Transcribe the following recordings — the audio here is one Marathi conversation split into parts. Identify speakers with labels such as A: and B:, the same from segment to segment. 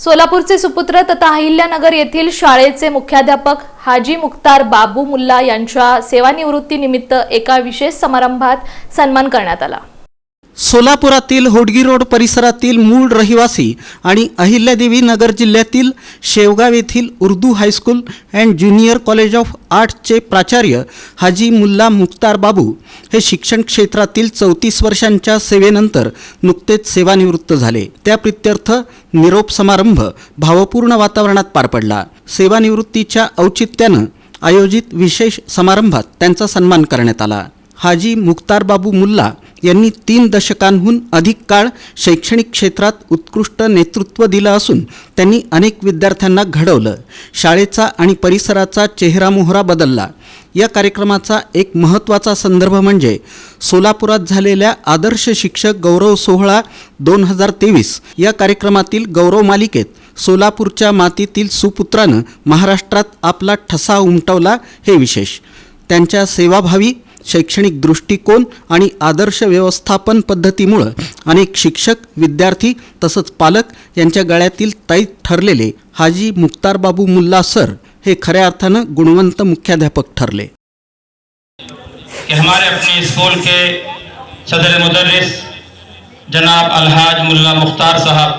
A: सोलापूरचे सुपुत्र तथा अहिल्यानगर येथील शाळेचे मुख्याध्यापक हाजी मुख्तार बाबू मुल्ला यांच्या सेवानिवृत्तीनिमित्त एका विशेष समारंभात सन्मान करण्यात आला.
B: सोलापुरातील होडगी रोड परिसरातील मूळ रहिवासी आणि अहिल्यादेवी नगर जिल्ह्यातील शेवगाव येथील Urdu high school and junior college of आर्टचे प्राचार्य हाजी मुल्ला मुख्तार बाबू हे शिक्षण क्षेत्रातील चौतीस वर्षांच्या सेवेनंतर नुकतेच सेवानिवृत्त झाले. त्या प्रित्यर्थ निरोप समारंभ भावपूर्ण वातावरणात पार पडला. सेवानिवृत्तीच्या औचित्यानं आयोजित विशेष समारंभात त्यांचा सन्मान करण्यात आला. हाजी मुख्तार बाबू मुल्ला यांनी तीन दशकांहून अधिक काळ शैक्षणिक क्षेत्रात उत्कृष्ट नेतृत्व दिलं असून त्यांनी अनेक विद्यार्थ्यांना घडवलं. शाळेचा आणि परिसराचा चेहरामोहरा बदलला. या कार्यक्रमाचा एक महत्त्वाचा संदर्भ म्हणजे सोलापुरात झालेल्या आदर्श शिक्षक गौरव सोहळा दोन हजार तेवीस. या कार्यक्रमातील गौरव मालिकेत सोलापूरच्या मातीतील सुपुत्रानं महाराष्ट्रात आपला ठसा उमटवला हे विशेष. त्यांच्या सेवाभावी शैक्षणिक दृष्टिकोन आणि आदर्श व्यवस्थापन पद्धतीमुळं अनेक शिक्षक विद्यार्थी तसंच पालक यांच्या गळ्यातील तैत ठरलेले हाजी मुक्तारबाबू मुल्ला सर हे खऱ्या अर्थानं गुणवंत मुख्याध्यापक ठरले.
C: कि हमारे अपने स्कूल के सदर मुदर्रिस जनाब अलहाज मुल्ला मुख्तार साहब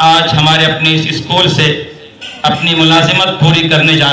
C: आज हमारे अपने इस स्कूल से अपनी मुलाजिमत पूरी करने जा रहे हैं।